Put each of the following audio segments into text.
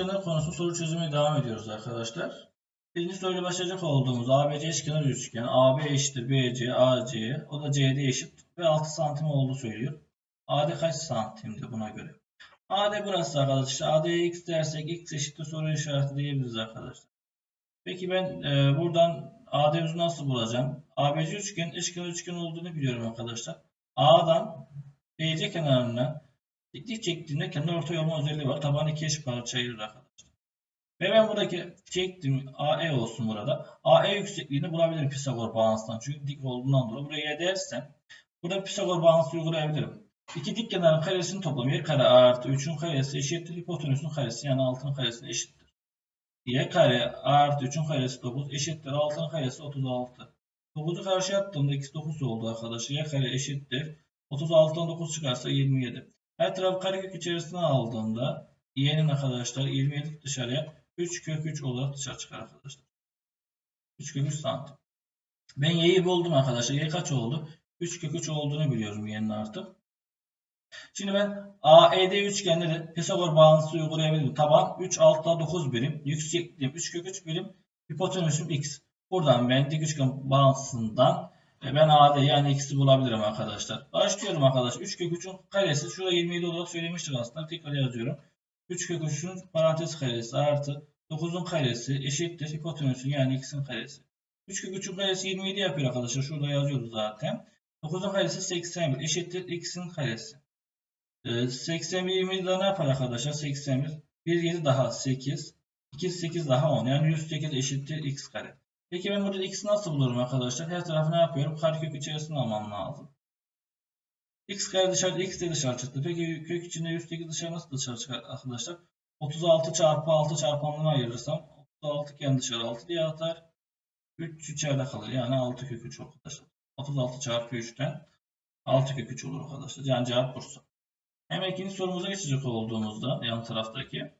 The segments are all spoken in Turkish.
Üçgenler konusu soru çözümüne devam ediyoruz arkadaşlar. Birinci soruyla başlayacak olduğumuz ABC eşkenar üçgen AB eşittir BC, AC, o da CD eşit ve 6 santim olduğu söylüyor. AD kaç santimdi buna göre? AD burası arkadaşlar. AD'ye x dersek x eşittir soru işareti diyebiliriz arkadaşlar. Peki ben e, buradan AD'mizi nasıl bulacağım? ABC üçgen eşkenar üçgen olduğunu biliyorum arkadaşlar. A'dan BC kenarına Diklik çektiğinde kenar orta olma özelliği var. Tabanı iki eş parça ayırır arkadaşlar. Ve ben buradaki çektiğim AE olsun burada. AE yüksekliğini bulabilirim Pisagor bağıntısından. Çünkü dik olduğundan dolayı buraya dersem burada Pisagor bağıntısı uygulayabilirim. İki dik kenarın karesinin toplamı y kare artı 3'ün karesi eşittir hipotenüsün karesi yani altının karesine eşittir. y kare artı 3'ün karesi 9 eşittir altının karesi 36. 9'u karşı attığımda x 9 oldu arkadaşlar. y kare eşittir. 36'dan 9 çıkarsa 27. Her taraf karekök içerisine aldığımda y'nin arkadaşlar 27 dışarıya 3 kök 3 olarak dışarı çıkar arkadaşlar. 3 kök 3 santim. Ben y'yi buldum arkadaşlar. y kaç oldu? 3 kök 3 olduğunu biliyorum y'nin artık. Şimdi ben AED üçgende de Pisagor bağıntısı uygulayabilirim. Taban 3 altta 9 birim. Yüksekliğim 3 kök 3 birim. Hipotenüsüm x. Buradan ben dik üçgen bağıntısından e, ben AD yani x'i bulabilirim arkadaşlar. Başlıyorum arkadaşlar. 3 kök 3'ün karesi. Şurada 27 olarak söylemiştik aslında. Tekrar yazıyorum. 3 kök 3'ün parantez karesi artı 9'un karesi eşittir hipotenüsün yani x'in karesi. 3 kök 3'ün karesi 27 yapıyor arkadaşlar. Şurada yazıyoruz zaten. 9'un karesi 81 eşittir x'in karesi. Ee, 81 27 daha ne yapar arkadaşlar? 81 1 7 daha 8 2 8 daha 10 yani 108 eşittir x kare. Peki ben burada x'i nasıl bulurum arkadaşlar? Her tarafı ne yapıyorum? Karekök içerisine almam lazım. X kare dışarı, x de dışarı çıktı. Peki kök içinde 108 dışarı nasıl dışarı çıkar arkadaşlar? 36 çarpı 6 çarpanlarına ayırırsam 36 iken dışarı 6 diye atar. 3 içeride kalır. Yani 6 kök 3 arkadaşlar. 36 çarpı 3'ten 6 kök 3 olur arkadaşlar. Yani cevap Bursa. Hemen ikinci sorumuza geçecek olduğumuzda yan taraftaki.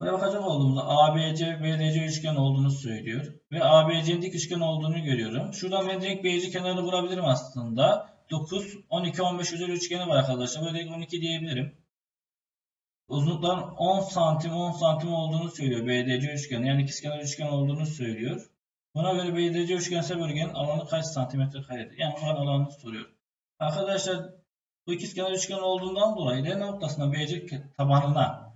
Buraya bakacak olduğumuzda ABC, BDC üçgen olduğunu söylüyor. Ve ABC'nin dik üçgen olduğunu görüyorum. Şuradan ben direkt BC kenarını bulabilirim aslında. 9, 12, 15 üzeri üçgeni var arkadaşlar. Böyle direkt 12 diyebilirim. Uzunlukların 10 santim 10 santim olduğunu söylüyor BDC üçgeni. Yani ikizkenar üçgen olduğunu söylüyor. Buna göre BDC üçgensel bölgenin alanı kaç santimetre karedir? Yani buranın alanını soruyor. Arkadaşlar bu ikizkenar üçgen olduğundan dolayı D noktasına BC tabanına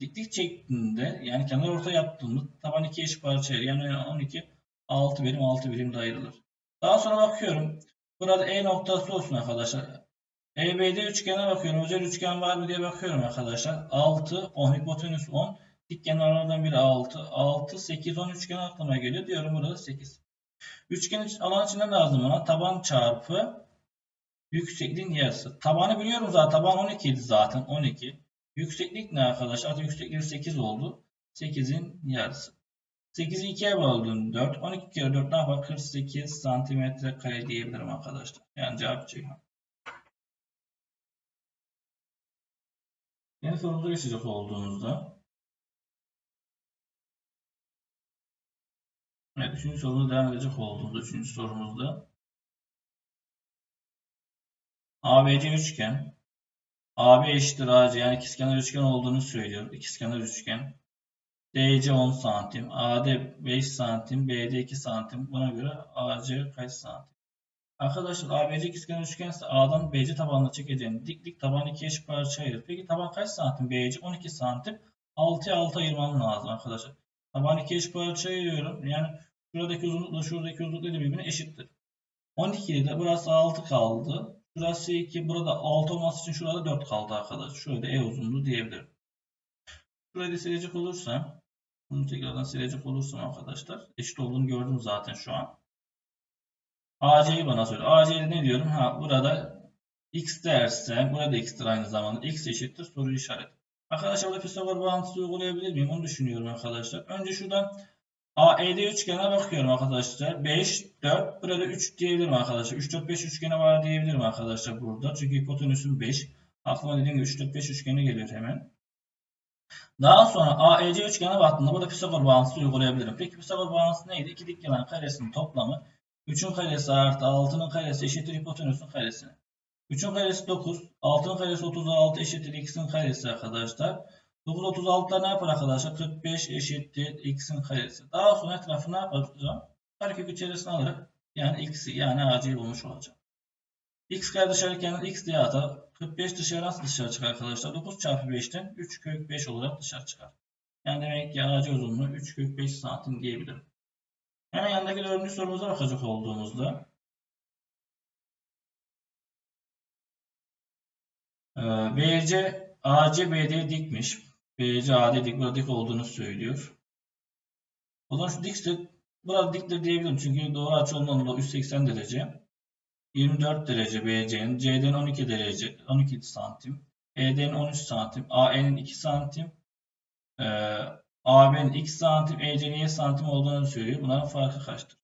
diklik çektiğinde yani kenar orta yaptığımız taban iki eş parçaya yani 12 6 birim 6 birim de ayrılır. Daha sonra bakıyorum. Burada E noktası olsun arkadaşlar. EBD üçgene bakıyorum. Özel üçgen var mı diye bakıyorum arkadaşlar. 6, 10, hipotenüs 10. Dik kenarlardan biri 6. 6, 8, 10 üçgen aklıma geliyor. Diyorum burada 8. Üçgen alan içinden lazım bana. Taban çarpı yüksekliğin yarısı. Tabanı biliyorum zaten. Taban 12 idi zaten. 12. Yükseklik ne arkadaşlar? Artık yüksekliği 8 oldu. 8'in yarısı. 8'i 2'ye böldüm 4. 12 kere 4 ne yapar? 48 santimetre kare diyebilirim arkadaşlar. Yani cevap Ceyhan. Yeni sorumuza geçecek olduğumuzda Evet, üçüncü sorumuza devam edecek olduğumuzda üçüncü sorumuzda ABC üçgen AB eşittir AC yani ikizkenar üçgen olduğunu söylüyor. İkizkenar üçgen. DC 10 santim, AD 5 santim, BD 2 santim. Buna göre AC kaç santim? Arkadaşlar ABC ikizkenar üçgen ise A'dan BC tabanına çekeceğim diklik taban iki eş parça ayırır. Peki taban kaç santim? BC 12 santim. 6'ya 6 ayırmam lazım arkadaşlar. Taban iki eş parça ayırıyorum. Yani şuradaki uzunlukla şuradaki uzunluk da birbirine eşittir. 12 ile de burası 6 kaldı. Şurası 2, burada 6 olması için şurada 4 kaldı arkadaşlar. Şöyle E uzunluğu diyebilirim. Şurayı silecek olursam, bunu tekrardan silecek olursam arkadaşlar, eşit olduğunu gördüm zaten şu an. AC'yi bana söyle. AC'de ne diyorum? Ha burada x derse, burada x'tir aynı zamanda. x eşittir soru işareti. Arkadaşlar burada Pisagor bağıntısı uygulayabilir miyim? Onu düşünüyorum arkadaşlar. Önce şuradan AED üçgene bakıyorum arkadaşlar. 5, 4, burada 3 diyebilirim arkadaşlar. 3, 4, 5 üçgeni var diyebilirim arkadaşlar burada. Çünkü hipotenüsün 5. Aklıma dediğim gibi 3, 4, 5 üçgeni geliyor hemen. Daha sonra AEC üçgene baktığımda burada Pisagor bağıntısı uygulayabilirim. Peki Pisagor bağıntısı neydi? İki dik kenar karesinin toplamı 3'ün karesi artı 6'nın karesi eşittir hipotenüsün karesine. 3'ün karesi 9, 6'nın karesi 36 eşittir x'in karesi arkadaşlar. 936'da ne yapar arkadaşlar? 45 eşittir x'in karesi. Daha sonra etrafı ne yapacağım? Karekök içerisine alarak yani x'i yani a'cıyı bulmuş olacağım. X kare dışarıyken x diye atar. 45 dışarı nasıl dışarı çıkar arkadaşlar? 9 çarpı 5'ten 3 kök 5 olarak dışarı çıkar. Yani demek ki ağacı uzunluğu 3 kök 5 santim diyebilirim. Hemen yanındaki dördüncü sorumuza bakacak olduğumuzda e, BC AC BD dikmiş. BC AD dik burada dik olduğunu söylüyor. O zaman şu dikse burada diktir diyebilirim. Çünkü doğru açı olduğundan dolayı 180 derece. 24 derece BC'nin. CD'nin 12 derece 12 santim. ED'nin 13 santim. AE'nin 2 santim. Ee, AB'nin 2 santim. EC'nin 7 santim olduğunu söylüyor. Bunların farkı kaçtır?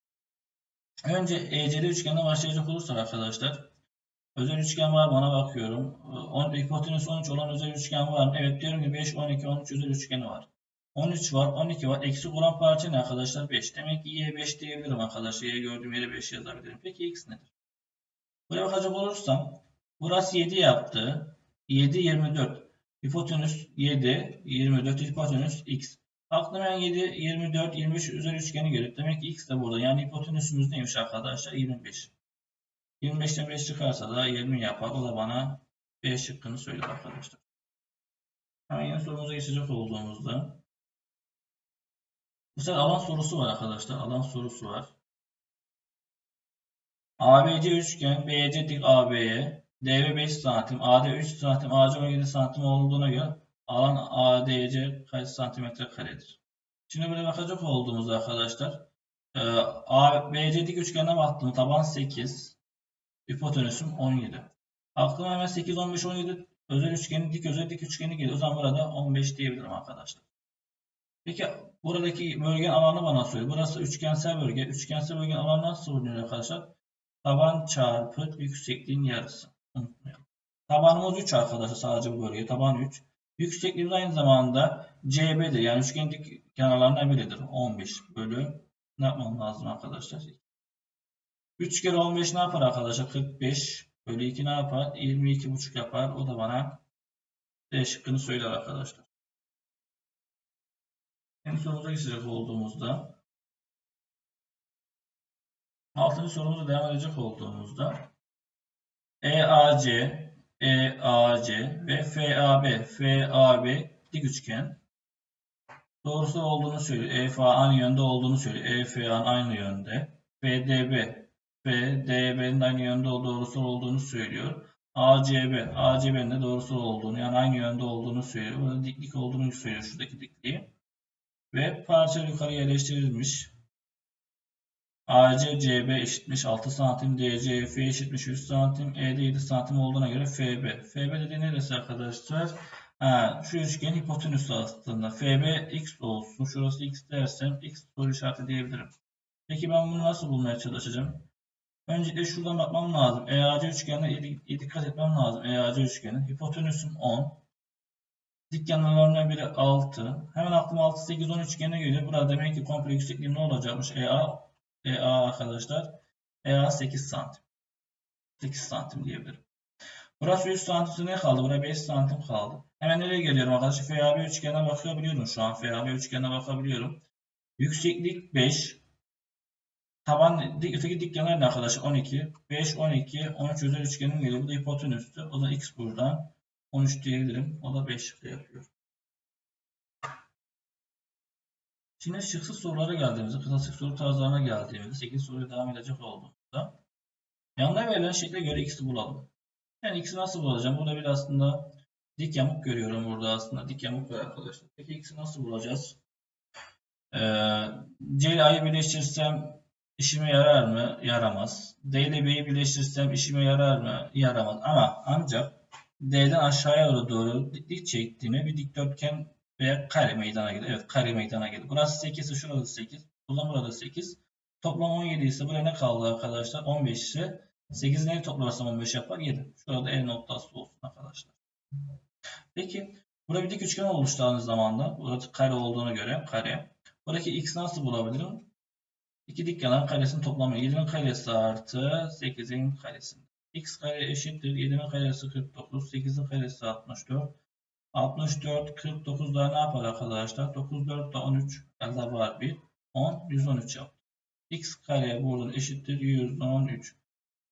Önce ECD üçgenden başlayacak olursak arkadaşlar. Özel üçgen var mı ona bakıyorum. 10, hipotenüs 13 olan özel üçgen var mı? Evet diyorum ki 5, 12, 13 özel üçgeni var. 13 var, 12 var. Eksik olan parça ne arkadaşlar? 5. Demek ki y'ye 5 diyebilirim arkadaşlar. y'ye gördüğüm yere 5 yazabilirim. Peki x nedir? Buraya bakacak olursam burası 7 yaptı. 7, 24. Hipotenüs 7, 24 hipotenüs x. Aklıma ben 7, 24, 23 özel üçgeni geliyor. Demek ki x de burada. Yani hipotenüsümüz neymiş arkadaşlar? 25. 25'ten 5 çıkarsa da 20 yapar. O da bana B şıkkını söylüyor arkadaşlar. Hemen yeni sorumuza geçecek olduğumuzda bu sefer alan sorusu var arkadaşlar. Alan sorusu var. ABC üçgen BC dik AB'ye DB 5 santim, AD 3 santim, AC 17 santim olduğuna göre alan ADC kaç santimetre karedir? Şimdi buraya bakacak olduğumuzda arkadaşlar ABC dik üçgene baktım. Taban 8, hipotenüsüm 17. Aklıma hemen 8, 15, 17 özel üçgeni, dik özel dik üçgeni geliyor. O zaman burada 15 diyebilirim arkadaşlar. Peki buradaki bölgenin alanı bana söylüyor. Burası üçgensel bölge. Üçgensel bölgenin alanı nasıl bulunuyor arkadaşlar? Taban çarpı yüksekliğin yarısı. Tabanımız 3 arkadaşlar sadece bu bölge. Taban 3. Yüksekliğimiz aynı zamanda CB'dir. Yani üçgenin dik kenarlarından biridir. 15 bölü ne yapmam lazım arkadaşlar? 3 kere 15 ne yapar arkadaşlar? 45 bölü 2 ne yapar? 22,5 yapar. O da bana D şıkkını söyler arkadaşlar. Yeni sorumuza geçecek olduğumuzda altıncı sorumuza devam edecek olduğumuzda EAC, EAC ve FAB, FAB dik üçgen doğrusu olduğunu söylüyor. EFA aynı yönde olduğunu söylüyor. EFA'nın aynı yönde. FDB, FDB'nin aynı yönde doğrusu olduğunu söylüyor. ACB, ACB'nin de doğrusu olduğunu yani aynı yönde olduğunu söylüyor. Burada diklik olduğunu söylüyor şuradaki dikliği. Ve parça yukarı yerleştirilmiş. AC CB eşitmiş 6 santim, DC F eşitmiş 100 santim, ED 7 santim olduğuna göre FB. FB dediği neresi arkadaşlar? Ha, şu üçgen hipotenüsü aslında. FB x olsun. Şurası x dersem x soru işareti diyebilirim. Peki ben bunu nasıl bulmaya çalışacağım? Öncelikle şuradan bakmam lazım. EAC üçgenine dikkat etmem lazım. EAC üçgeni. Hipotenüsüm 10. Dik yanlarından biri 6. Hemen aklıma 6, 8, 10 üçgeni geliyor. Burada demek ki komple yüksekliğim ne olacakmış? EA, EA arkadaşlar. EA 8 santim. 8 santim diyebilirim. Burası 100 santim ne kaldı? Buraya 5 santim kaldı. Hemen nereye geliyorum arkadaşlar? FAB üçgenine bakabiliyorum şu an. FAB üçgenine bakabiliyorum. Yükseklik 5. Taban dik, öteki dik kenar ne arkadaşlar? 12. 5, 12, 13 özel üçgenin geliyor. Bu da hipotenüstü. O da x buradan. 13 diyebilirim. O da 5 şıkkı yapıyor. Şimdi şıksız sorulara geldiğimizde, klasik soru tarzlarına geldiğimizde 8 soruya devam edecek olduğumuzda yanına verilen şekle göre x'i bulalım. Yani x'i nasıl bulacağım? Burada bir aslında dik yamuk görüyorum burada aslında. Dik yamuk var arkadaşlar. Peki x'i nasıl bulacağız? Ee, C ile A'yı birleştirirsem işime yarar mı? Yaramaz. D ile B'yi birleştirirsem işime yarar mı? Yaramaz. Ama ancak D'den aşağıya doğru dik çektiğinde bir dikdörtgen veya kare meydana gelir. Evet kare meydana gelir. Burası 8 ise şurada 8. O zaman burada 8. Toplam 17 ise buraya ne kaldı arkadaşlar? 15 ise 8 neyi toplarsam 15 yapar? 7. Şurada E noktası olsun arkadaşlar. Peki burada bir dik üçgen oluştu aynı zamanda. Burası kare olduğuna göre kare. Buradaki x nasıl bulabilirim? İki dik yanan karesinin toplamı 7'nin karesi artı 8'in karesi x kare eşittir. 7'nin karesi 49. 8'in karesi 64. 64, 49 daha ne yapar arkadaşlar? 9, 4 de 13. Elde var 1. 10, 113 yaptı. X kare buradan eşittir 113.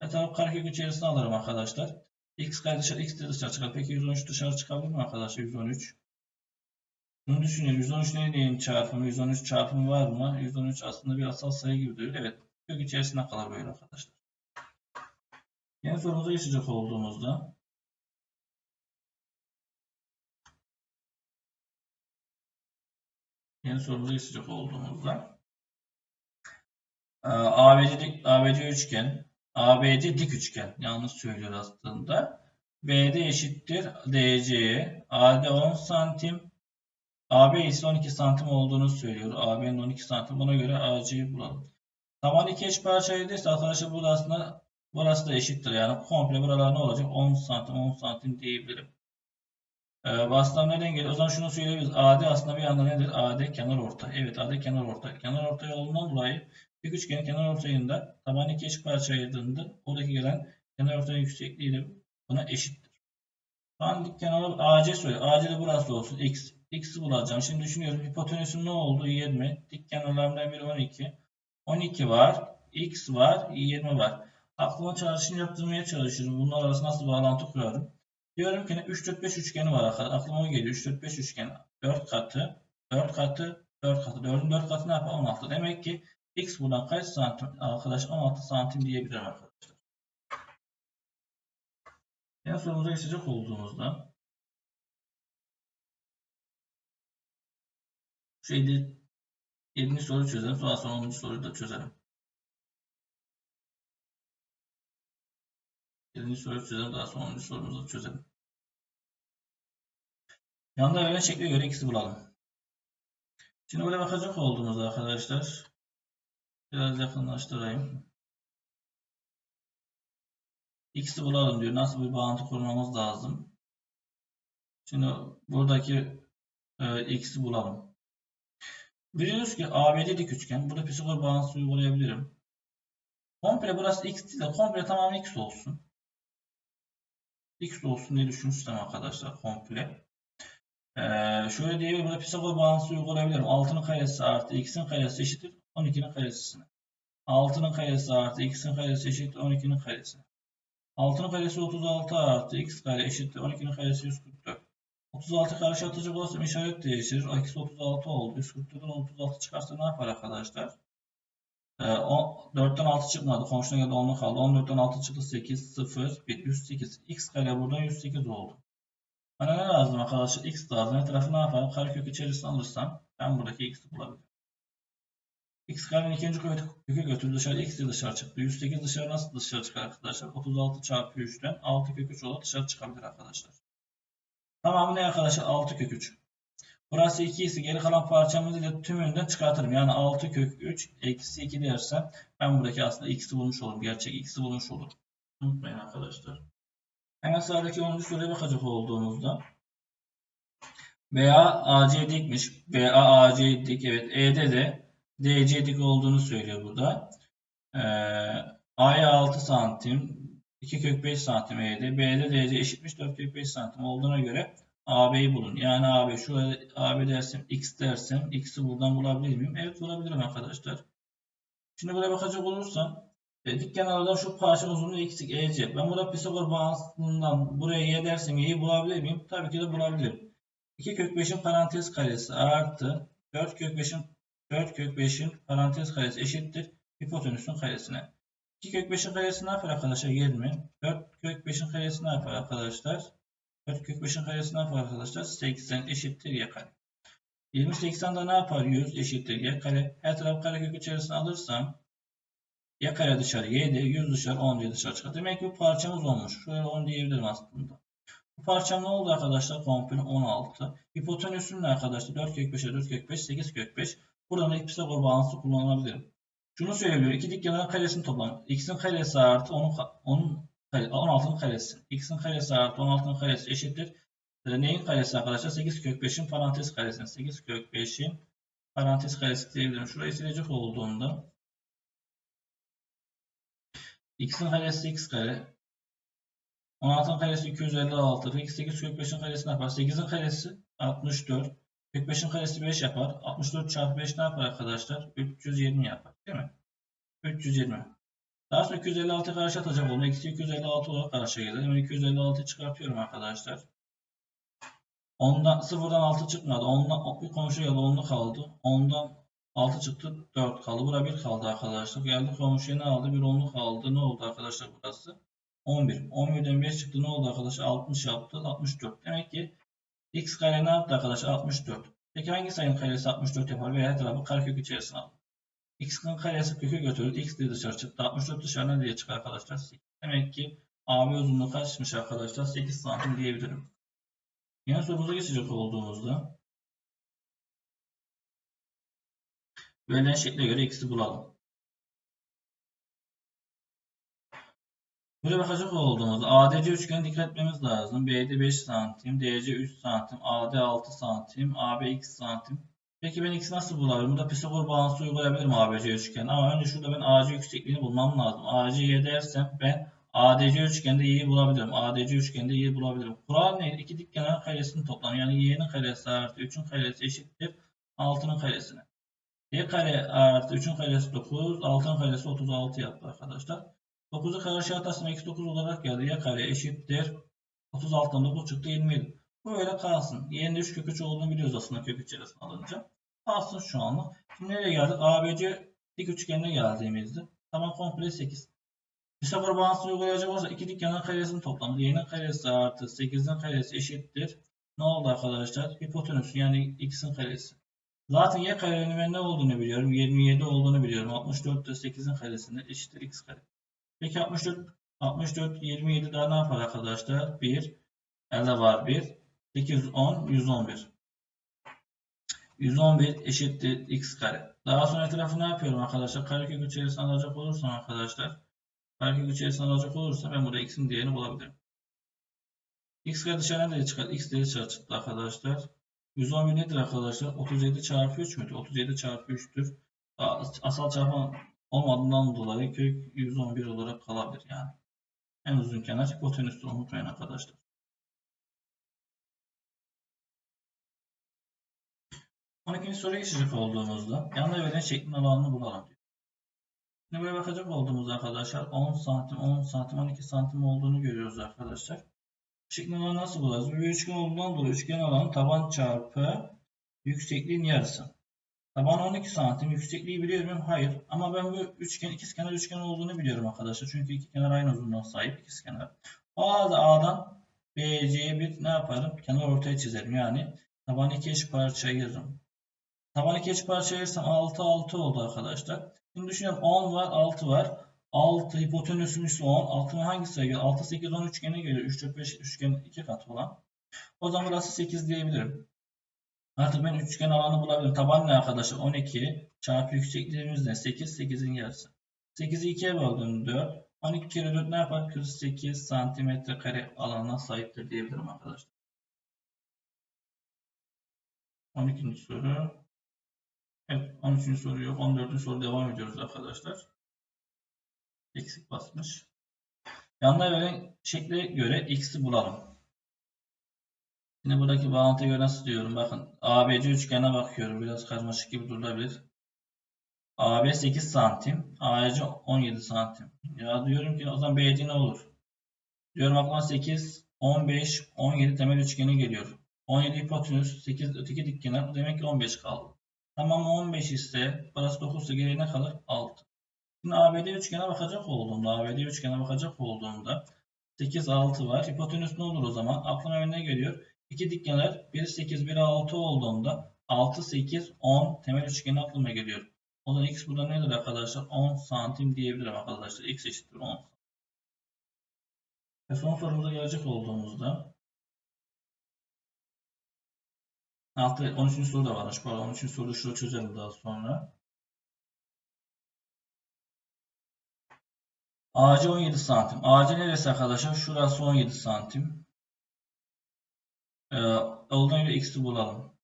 E tabi karekök içerisine alırım arkadaşlar. X kare dışarı, X de dışarı çıkar. Peki 113 dışarı çıkabilir mi arkadaşlar? 113. Bunu düşünelim. 113 neyin çarpımı? 113 çarpımı var mı? 113 aslında bir asal sayı gibi duruyor. Evet. Kök içerisinde kalır böyle arkadaşlar. Yeni sorumuza geçecek olduğumuzda yeni sorumuza geçecek olduğumuzda e, ABC, ABC üçgen ABC dik üçgen yanlış söylüyor aslında. BD eşittir DC'ye. AD 10 santim AB ise 12 santim olduğunu söylüyor. AB'nin 12 santim. Buna göre AC'yi bulalım. Taban iki eş parçaydı. Arkadaşlar burada aslında burası da eşittir. Yani komple buralar ne olacak? 10 santim 10 santim diyebilirim. Ee, basılan neden geliyor? O zaman şunu söyleyebiliriz. AD aslında bir anda nedir? AD kenar orta. Evet AD kenar orta. Kenar orta olduğundan dolayı bir üçgenin kenar ortayında taban iki eş parçaya ayırdığında oradaki gelen kenar ortaya yüksekliği de buna eşittir. Şu an dik kenarı AC söyle. AC de burası olsun. X. X'i bulacağım. Şimdi düşünüyorum. Hipotenüsün ne oldu? 20. Dik kenarlarından biri 12. 12 var. X var. 20 var. Aklıma çarşını yaptırmaya çalışıyorum. Bunlar arasında nasıl bağlantı kurarım? Diyorum ki 3 4 5 üçgeni var. Aklıma o geliyor. 3 4 5 üçgen. 4 katı, 4 katı, 4 katı. 4'ün 4 katı ne yapar? 16. Demek ki X buradan kaç santim? Arkadaş 16 santim diyebilirim arkadaşlar. Yani sorumuza geçecek olduğumuzda Şeyde 7. soru çözelim. Sonra sonra 10. soruyu da çözelim. 7. soruyu çözelim. Daha sonra 10. sorumuzu çözelim. Yanında verilen şekle göre x'i bulalım. Şimdi buraya bakacak olduğumuzda arkadaşlar biraz yakınlaştırayım. X'i bulalım diyor. Nasıl bir bağıntı kurmamız lazım. Şimdi buradaki e, x'i bulalım. Biliyoruz ki ABD dik üçgen. Burada Pisagor bağıntısı uygulayabilirim. Komple burası x değil de komple tamamı x olsun. X olsun diye düşünmüştüm arkadaşlar komple. Ee, şöyle diyebilirim. Burada Pisagor bağıntısı uygulayabilirim. 6'nın karesi artı x'in karesi eşittir 12'nin karesine. 6'nın karesi artı x'in karesi eşittir 12'nin karesine. 6'nın karesi 36 artı x kare eşittir 12'nin karesi 144. 36 karşı atacak olursam işaret değişir. Eksi 36 oldu. 144'den 36 çıkarsa ne yapar arkadaşlar? Ee, 4'ten 6 çıkmadı. Komşuna geldi 10'lu kaldı. 14'ten 6 çıktı 8, 0, 1, 108. X kare buradan 108 oldu. Bana ne lazım arkadaşlar? X lazım. Her tarafı ne yapalım? Karekök içerisine alırsam ben buradaki x'i bulabilirim. X karenin ikinci kökü götürdü dışarı. X dışarı çıktı. 108 dışarı nasıl dışarı çıkar arkadaşlar? 36 çarpı 3'ten 6 kök 3 olarak dışarı çıkabilir arkadaşlar. Tamamı ne arkadaşlar? 6 kök 3. Burası 2 ise geri kalan parçamızı da tümünden çıkartırım. Yani 6 kök 3 eksi 2 dersem ben buradaki aslında x'i bulmuş olurum. Gerçek x'i bulmuş olurum. Unutmayın arkadaşlar. Hemen sağdaki 10. soruya bakacak olduğumuzda BA AC dikmiş. BA AC dik. Evet. E'de de DC dik olduğunu söylüyor burada. Ee, A'ya 6 santim. 2 kök 5 santim E'de. B'de DC eşitmiş 4 kök 5 santim olduğuna göre AB'yi bulun. Yani AB şurada AB dersem X dersem X'i buradan bulabilir miyim? Evet bulabilirim arkadaşlar. Şimdi buraya bakacak olursam e, dik kenardan şu parça uzunluğu x'lik EC. Ben burada Pisagor bağıntısından buraya y dersem y'yi bulabilir miyim? Tabii ki de bulabilirim. 2 kök 5'in parantez karesi artı 4 kök 5'in 4 kök 5'in parantez karesi eşittir hipotenüsün karesine. 2 kök 5'in karesi ne yapar arkadaşlar? 20. 4 kök 5'in karesi ne yapar arkadaşlar? 4 kök 5'in karesi ne yapar arkadaşlar? 80 eşittir y kare. 20 80 da ne yapar? 100 eşittir y kare. Her taraf karekök içerisine alırsam y kare dışarı 7, 100 dışarı 10 diye dışarı çıkar. Demek ki bu parçamız olmuş. Şöyle 10 diyebilirim aslında. Bu parçam ne oldu arkadaşlar? Komple 16. Hipotenüsün ne arkadaşlar? 4 kök 5'e 4 kök 5, 8 kök 5. Buradan da Pisagor bağıntısı kullanabilirim. Şunu söylüyor. İki dik yanların karesini toplam. X'in karesi artı onun, onun 16'nın karesi. X'in karesi artı 16'nın karesi eşittir. Neyin karesi arkadaşlar? 8 kök 5'in parantez karesinin. 8 kök 5'in parantez karesi diyebilirim. Şurayı silecek olduğunda x'in karesi x kare 16'nın karesi 256. Peki 8 kök 5'in karesi ne yapar? 8'in karesi 64. Kök 5'in karesi 5 yapar. 64 çarpı 5 ne yapar arkadaşlar? 320 yapar. Değil mi? 320. Daha sonra 256 karşı atacak olduğunda eksi 256 olarak karşıya gelir. Hemen 256'yı çıkartıyorum arkadaşlar. Ondan, sıfırdan 6 çıkmadı. Ondan bir komşu geldi 10'lu kaldı. Ondan 6 çıktı 4 kaldı. Burada 1 kaldı arkadaşlar. Geldi komşuya ne aldı? Bir 10'lu kaldı. Ne oldu arkadaşlar burası? 11. 11'den 5 çıktı. Ne oldu arkadaşlar? 60 yaptı. 64. Demek ki x kare ne yaptı arkadaşlar? 64. Peki hangi sayının karesi 64 yapar? Veya her tarafı karekök içerisine aldı. X'in karesi kökü götürdü. x diye dışarı çıktı. 64 dışarı ne diye çıkar arkadaşlar? 8. Demek ki AB uzunluğu kaçmış arkadaşlar? 8 santim diyebilirim. Yine sorumuza geçecek olduğumuzda verilen şekle göre x'i bulalım. Buraya bakacak olduğumuzda ADC üçgeni dikkat etmemiz lazım. BD 5 santim, DC 3 santim, AD 6 santim, AB 2 santim. Peki ben x'i nasıl bulabilirim? Burada Pisagor bağıntısı uygulayabilirim ABC üçgeni. Ama önce şurada ben AC yüksekliğini bulmam lazım. AC'ye dersem ben ADC üçgeninde y'yi bulabilirim. ADC üçgeninde y'yi bulabilirim. Kural ne? İki dik kenar karesinin toplamı. Yani y'nin karesi artı 3'ün karesi eşittir 6'nın karesine. y kare artı 3'ün karesi 9, 6'nın karesi 36 yaptı arkadaşlar. 9'u karşıya atarsam eksi 9 olarak geldi. y kare eşittir 36'dan 9 çıktı 27. Bu öyle kalsın. y'nin de 3 kök 3 olduğunu biliyoruz aslında kök içerisine alınca. Kalsın şu anlık. Şimdi nereye geldik? ABC dik üçgenine geldiğimizde taban komple 8. Pisagor bağıntısını uygulayacak olursa iki dik yanan karesinin toplamı. Y'nin karesi artı 8'in karesi eşittir. Ne oldu arkadaşlar? Hipotenüs yani x'in karesi. Zaten y karenin ne olduğunu biliyorum. 27 olduğunu biliyorum. 64 de 8'in karesinde eşittir x kare. Peki 64 64 27 daha ne yapar arkadaşlar? 1 elde var 1 8 10 111. 111 eşittir x kare. Daha sonra etrafı ne yapıyorum arkadaşlar? Karekök içerisine alacak olursam arkadaşlar Karekök içerisine alacak olursa ben burada x'in değerini bulabilirim. x kare dışarı nereye çıkar? x değeri dışarı çıktı arkadaşlar. 111 nedir arkadaşlar? 37 çarpı 3 müdür? 37 çarpı 3'tür. Asal çarpma olmadığından dolayı kök 111 olarak kalabilir yani. En uzun kenar hipotenüstü unutmayın arkadaşlar. On ikinci soruya geçecek olduğumuzda yanında verilen şeklin alanını bulalım. Şimdi buraya bakacak olduğumuz arkadaşlar 10 santim, 10 santim, 12 santim olduğunu görüyoruz arkadaşlar. Şeklin alanı nasıl bulacağız? Bir üçgen olduğundan dolayı üçgen alanı taban çarpı yüksekliğin yarısı. Taban 12 santim. Yüksekliği biliyor muyum? Hayır. Ama ben bu üçgen ikizkenar üçgen olduğunu biliyorum arkadaşlar. Çünkü iki kenar aynı uzunluğa sahip ikizkenar. O halde A'dan BC'ye bir ne yaparım? Kenar ortaya çizerim. Yani taban iki eş parça ayırırım. Taban iki eş parça ayırsam 6 6 oldu arkadaşlar. Şimdi düşünüyorum 10 var 6 var. 6 hipotenüsün üstü 10. Altına hangi sayı geliyor? 6 8 10 üçgene geliyor. 3 4 5 üçgen 2 kat olan. O zaman burası 8 diyebilirim. Artık ben üçgen alanı bulabilirim. Taban ne arkadaşlar? 12 çarpı yüksekliğimiz ne? 8. 8'in yarısı. 8'i 2'ye böldüm 4. 12 kere 4 ne yapar? 48 santimetre kare alanına sahiptir diyebilirim arkadaşlar. 12. soru. Evet 13. soru yok. 14. soru devam ediyoruz arkadaşlar. Eksik basmış. Yanına verilen şekle göre x'i bulalım. Yine buradaki bağıntıya göre nasıl diyorum? Bakın ABC üçgene bakıyorum. Biraz karmaşık gibi durabilir. AB 8 santim. AC 17 santim. Ya diyorum ki o zaman BC ne olur? Diyorum aklıma 8, 15, 17 temel üçgeni geliyor. 17 hipotenüs, 8 öteki dik. Demek ki 15 kaldı. Tamam 15 ise burası 9 ise geriye ne kalır? 6. Şimdi ABD üçgene bakacak olduğumda, ABD üçgene bakacak olduğumda 8, 6 var. Hipotenüs ne olur o zaman? Aklıma ne geliyor? İki dik kenar 1, 8, 1, 6 olduğunda 6, 8, 10 temel üçgeni aklıma geliyor. O zaman x burada nedir arkadaşlar? 10 santim diyebilirim arkadaşlar. x eşittir 10. Ve son sorumuza gelecek olduğumuzda Altta 13. soru da varmış. Bu arada 13. soruyu şurada çözelim daha sonra. AC 17 santim. AC neresi arkadaşlar? Şurası 17 santim. Ee, olduğuna göre x'i bulalım.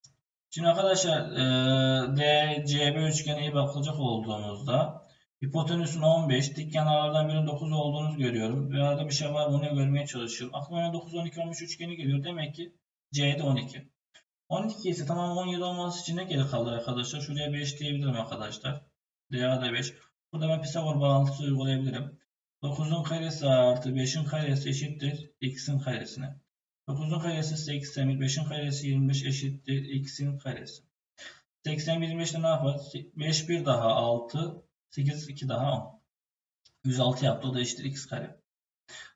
Şimdi arkadaşlar e, DCB üçgene iyi bakılacak olduğumuzda Hipotenüsün 15, dik kenarlardan birinin 9 olduğunu görüyorum. Ve arada bir şey var onu görmeye çalışıyorum. Aklıma yine 9, 12, 13 üçgeni geliyor. Demek ki C'de 12. 12 ise tamam 17 olması için ne geri kalır arkadaşlar? Şuraya 5 diyebilirim arkadaşlar. D'ye 5. Burada ben Pisagor bağıntısı uygulayabilirim. 9'un karesi artı 5'in karesi eşittir x'in karesine. 9'un karesi 80, 5'in karesi 25 eşittir x'in karesi. 80 25'te ne yapar? 5 bir daha 6, 8 2 daha 10. 106 yaptı o da eşittir x kare.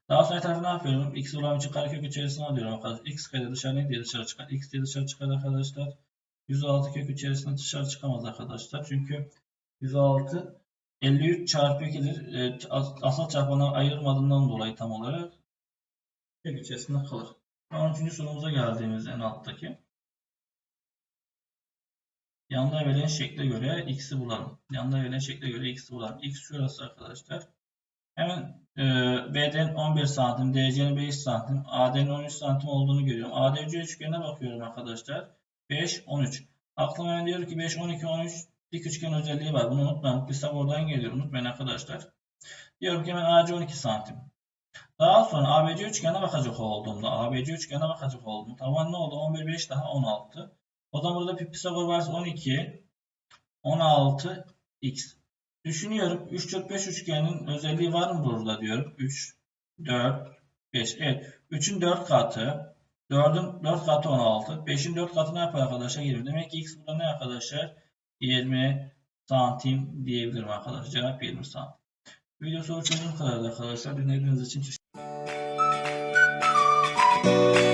Daha sonra tarafı ne yapıyorum? X olan için karekök içerisine alıyorum arkadaşlar. X kare dışarı ne diye dışarı çıkar? X diye dışarı çıkar arkadaşlar. 106 kök içerisinde dışarı çıkamaz arkadaşlar. Çünkü 106 53 çarpı 2'dir. E, as- asal çarpanlar ayırmadığından dolayı tam olarak kök içerisinde kalır. 13. sorumuza geldiğimiz en alttaki. Yanda verilen şekle göre x'i bulalım. Yanda verilen şekle göre x'i bulalım. x şurası arkadaşlar. Hemen e, BD'nin 11 santim, DC'nin 5 santim, AD'nin 13 santim olduğunu görüyorum. ADC üçgenine bakıyorum arkadaşlar. 5, 13. Aklıma hemen diyor ki 5, 12, 13 dik üçgen özelliği var. Bunu unutmayın. Pisagor'dan geliyor. Unutmayın arkadaşlar. Diyorum ki hemen AC 12 santim. Daha sonra ABC üçgenine bakacak olduğumda, ABC üçgenine bakacak olduğumda tavan ne oldu? 11, 5 daha 16. O zaman burada bir Pisagor varsa 12, 16, x. Düşünüyorum 3, 4, 5 üçgenin özelliği var mı burada diyorum. 3, 4, 5. Evet. 3'ün 4 katı. 4'ün 4 katı 16. 5'in 4 katı ne yapar arkadaşlar? 20. Demek ki x burada ne arkadaşlar? 20 santim diyebilirim arkadaşlar. Cevap 20 santim. Video soru çözüm kadar arkadaşlar. Dinlediğiniz için teşekkür ederim.